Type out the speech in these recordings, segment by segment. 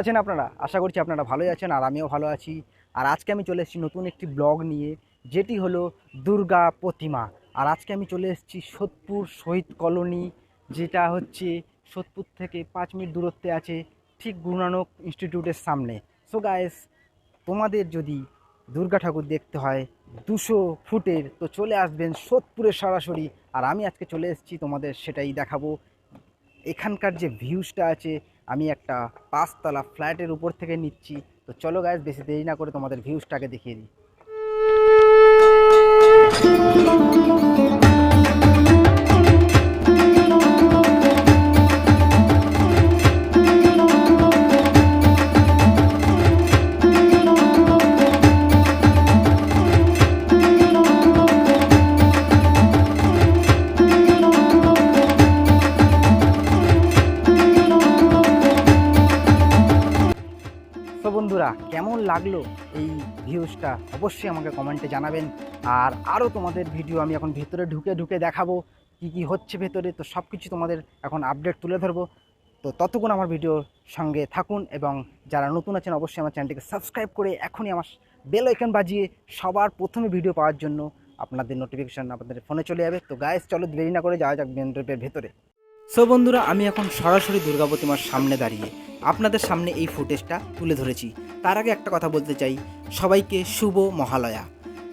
আছেন আপনারা? আশা করছি আপনারা ভালোই আছেন আর আমিও ভালো আছি। আর আজকে আমি চলে এসেছি নতুন একটি ব্লগ নিয়ে, যেটি হলো দুর্গা প্রতিমা। আর আজকে আমি চলে এসেছি সোদপুর শহীদ কলোনি, যেটা হচ্ছে সোদপুর থেকে পাঁচ মিনিট দূরত্বে আছে ঠিক গুরুনানক ইনস্টিটিউটের সামনে। সো গায়েস তোমাদের যদি দুর্গা ঠাকুর দেখতে হয় দুশো ফুটের, তো চলে আসবেন সোদপুরে সরাসরি। আর আমি আজকে চলে এসেছি তোমাদের সেটাই দেখাবো। এখানকার যে ভিউজটা আছে আমি একটা পাঁচতলা ফ্ল্যাটের উপর থেকে নিচ্ছি। তো চলো গায়ে বেশি দেরি না করে তোমাদের ভিউজটাকে দেখিয়ে দিই। তো বন্ধুরা, কেমন লাগল এই ভিউজটা? অবশ্যই আমাকে কমেন্টে জানাবেন। আর আরও তোমাদের ভিডিও আমি এখন ভেতরে ঢুকে ঢুকে দেখাবো, কি কি হচ্ছে ভেতরে, তো সব কিছু তোমাদের এখন আপডেট তুলে ধরবো। তো ততক্ষণ আমার ভিডিওর সঙ্গে থাকুন এবং যারা নতুন আছেন, অবশ্যই আমার চ্যানেলটিকে সাবস্ক্রাইব করে এখনই আমার বেল আইকন বাজিয়ে সবার প্রথমে ভিডিও পাওয়ার জন্য আপনাদের নোটিফিকেশান আপনাদের ফোনে চলে যাবে। তো গায়েস চলো দেরি না করে যাওয়া যাক মেন্ডপের ভেতরে। সো বন্ধুরা, আমি এখন সরাসরি দুর্গা প্রতিমার সামনে দাঁড়িয়ে আপনাদের সামনে এই ফুটেজটা তুলে ধরেছি। তার আগে একটা কথা বলতে চাই, সবাইকে শুভ মহালয়া।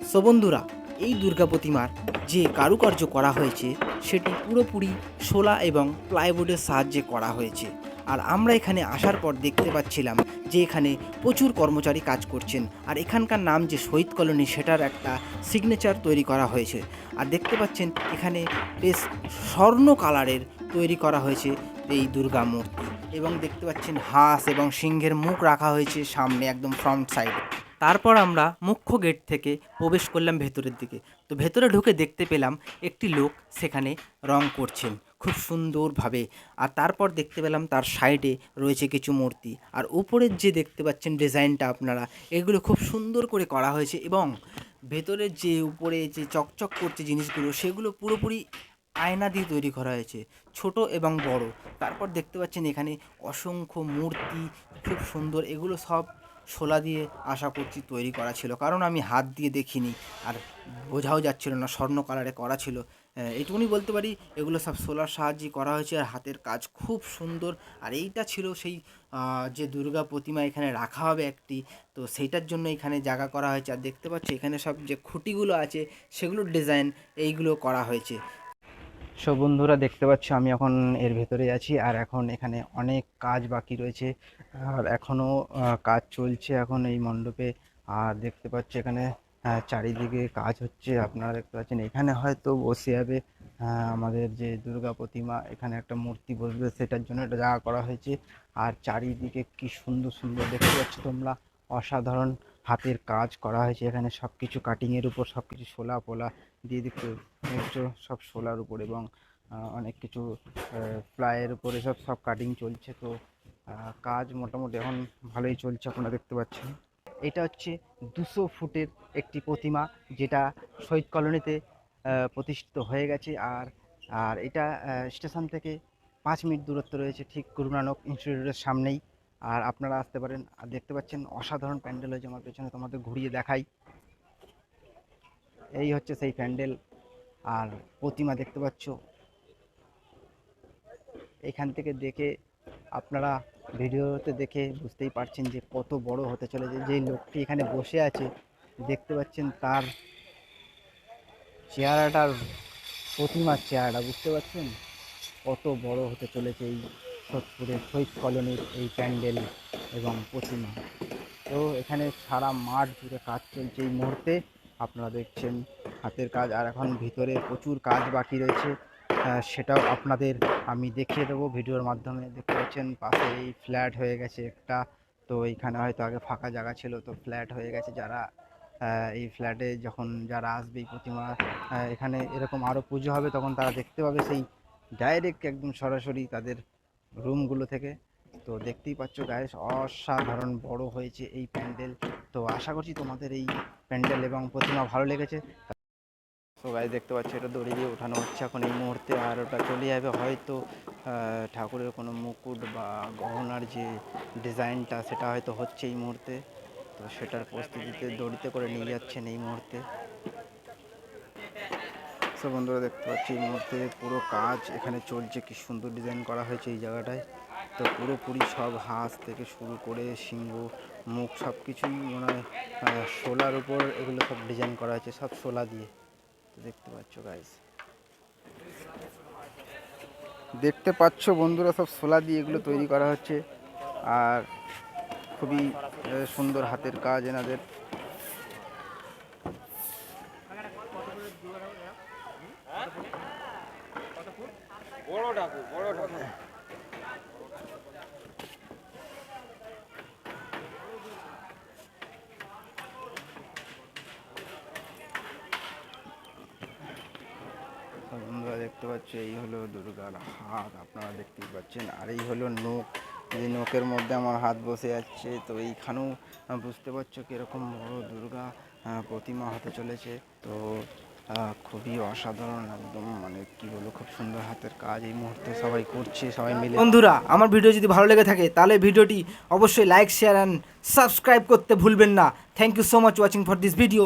সো বন্ধুরা, এই দুর্গা প্রতিমার যে কারুকার্য করা হয়েছে, সেটি পুরোপুরি শোলা এবং প্লাইউডের সাহায্যে করা হয়েছে। আর আমরা এখানে আসার পর দেখতে পাচ্ছিলাম যে এখানে প্রচুর কর্মচারী কাজ করছেন। আর এখানকার নাম যে শহীদ কলোনি, সেটার একটা সিগনেচার তৈরি করা হয়েছে। আর দেখতে পাচ্ছেন, এখানে বেশ স্বর্ণ কালারের তৈরি করা হয়েছে এই দুর্গা মূর্তি। এবং দেখতে পাচ্ছেন হাঁস এবং সিংহের মুখ রাখা হয়েছে সামনে একদম ফ্রন্ট সাইডে তারপর আমরা মুখ্য গেট থেকে প্রবেশ করলাম ভেতরের দিকে। তো ভেতরে ঢুকে দেখতে পেলাম একটি লোক সেখানে রং করছেন খুব সুন্দরভাবে। আর তারপর দেখতে পেলাম তার সাইডে রয়েছে কিছু মূর্তি। আর উপরের যে দেখতে পাচ্ছেন ডিজাইনটা আপনারা, এগুলো খুব সুন্দর করে করা হয়েছে এবং ভেতরের যে উপরে যে চকচক করছে জিনিসগুলো, সেগুলো পুরোপুরি আয়না দিয়ে তৈরি করা হয়েছে, ছোট এবং বড়। তারপর দেখতে পাচ্ছেন এখানে অসংখ্য মূর্তি, খুব সুন্দর। এগুলো সব শোলা দিয়ে আশা করছি তৈরি করা ছিল। কারণ আমি হাত দিয়ে দেখিনি আর বোঝাও যাচ্ছিল না, স্বর্ণ কালারে করা ছিল। এটুকুনি বলতে পারি, এগুলো সব সোলার সাহায্যে করা হয়েছে আর হাতের কাজ খুব সুন্দর। আর এইটা ছিল সেই যে দুর্গা প্রতিমা এখানে রাখা হবে একটি, তো সেইটার জন্য এখানে জায়গা করা হয়েছে। আর দেখতে পাচ্ছি এখানে সব যে খুঁটিগুলো আছে, সেগুলোর ডিজাইন এইগুলো করা হয়েছে। সব বন্ধুরা দেখতে পাচ্ছ, আমি এখন এর ভেতরে আছি আর এখন এখানে অনেক কাজ বাকি রয়েছে। আর এখনও কাজ চলছে এখন এই মণ্ডপে। আর দেখতে পাচ্ছি এখানে চারিদিকে কাজ হচ্ছে। আপনারা দেখতে পাচ্ছেন, এখানে হয়তো বসে যাবে আমাদের যে দুর্গা প্রতিমা, এখানে একটা মূর্তি বসবে, সেটার জন্য এটা জায়গা করা হয়েছে। আর চারিদিকে কি সুন্দর সুন্দর দেখতে পাচ্ছ তোমরা। অসাধারণ হাতের কাজ করা হয়েছে। এখানে সব কিছু কাটিংয়ের উপর সব কিছু শোলা পোলা দিয়ে দেখছ সব শোলার উপর এবং অনেক কিছু প্লাইয়ের উপরে সব সব কাটিং চলছে। তো কাজ মোটামুটি এখন ভালোই চলছে আপনারা দেখতে পাচ্ছেন। এটা হচ্ছে দুশো ফুটের একটি প্রতিমা যেটা শহীদ কলোনিতে প্রতিষ্ঠিত হয়ে গেছে। আর আর এটা স্টেশন থেকে পাঁচ মিনিট দূরত্ব রয়েছে, ঠিক গুরু নানক ইনস্টিটিউটের সামনেই। আর আপনারা আসতে পারেন, আর দেখতে পাচ্ছেন অসাধারণ প্যান্ডেল হয়েছে আমার পেছনে, তোমাদের ঘুরিয়ে দেখাই। এই হচ্ছে সেই প্যান্ডেল, আর প্রতিমা দেখতে পাচ্ছ। এখান থেকে দেখে আপনারা ভিডিওতে দেখে বুঝতেই পারছেন যে কত বড় হতে চলেছে। যে লোকটি এখানে বসে আছে, দেখতে পাচ্ছেন তার চেহারাটার প্রতিমার চেহারাটা, বুঝতে পারছেন? কত বড় হতে চলেছে এই সোদপুরের শহীদ কলোনির এই প্যান্ডেল এবং প্রতিমা। তো এখানে সারা মাঠ জুড়ে কাজ চলছে এই মুহূর্তে। আপনারা দেখছেন হাতের কাজ, আর এখন ভিতরে প্রচুর কাজ বাকি রয়েছে। সেটাও আপনাদের আমি দেখিয়ে দেবো। ভিডিওর মাধ্যমে দেখতে পাচ্ছেন, পাশে এই ফ্ল্যাট হয়ে গেছে একটা। তো এইখানে হয়তো আগে ফাঁকা জায়গা ছিল, তো ফ্ল্যাট হয়ে গেছে। যারা এই ফ্ল্যাটে যখন যারা আসবে প্রতিমা এখানে এরকম আরও পুজো হবে, তখন তারা দেখতে পাবে সেই ডাইরেক্ট একদম সরাসরি তাদের রুমগুলো থেকে। তো দেখতেই পাচ্ছ গায়ে অসাধারণ বড় হয়েছে এই প্যান্ডেল। তো আশা করছি তোমাদের এই প্যান্ডেল এবং প্রতিমা ভালো লেগেছে। তো গাই দেখতে পাচ্ছি এটা দড়ি দিয়ে ওঠানো হচ্ছে এখন এই মুহূর্তে, আর ওটা চলে যাবে হয়তো ঠাকুরের কোনো মুকুট বা গহনার যে ডিজাইনটা, সেটা হয়তো হচ্ছে এই মুহূর্তে। তো সেটার প্রস্তুতিতে দড়িতে করে নিয়ে যাচ্ছেন এই মুহূর্তে। সো বন্ধুরা দেখতে পাচ্ছি এই মুহূর্তে পুরো কাজ এখানে চলছে, কি সুন্দর ডিজাইন করা হয়েছে এই জায়গাটায়। তো পুরোপুরি সব হাঁস থেকে শুরু করে সিংহ, মুখ সব কিছুই মনে শোলার উপর এগুলো সব ডিজাইন করা হয়েছে, সব শোলা দিয়ে। তো দেখতে পাচ্ছ গাইস দেখতে পাচ্ছ বন্ধুরা সব শোলা দিয়ে এগুলো তৈরি করা হচ্ছে। আর খুবই সুন্দর হাতের কাজ এনাদের। তো বন্ধুরা দেখতে পাচ্ছ, এই হলো দুর্গার হাত, আপনারা দেখতেই পাচ্ছেন। আর এই হলো নখ, এই নখের মধ্যে আমার হাত বসে যাচ্ছে। তো এইখানেও বুঝতে পারছ কীরকম বড় দুর্গা প্রতিমা হতে চলেছে। তো খুবই অসাধারণ একদম মানে কি বলব, খুব সুন্দর হাতের কাজ এই মুহূর্তে সবাই করছে, সবাই মিলে। বন্ধুরা, আমার ভিডিও যদি ভালো লেগে থাকে, তাহলে ভিডিওটি অবশ্যই লাইক শেয়ার অ্যান্ড সাবস্ক্রাইব করতে ভুলবেন না। Thank you so much watching for this video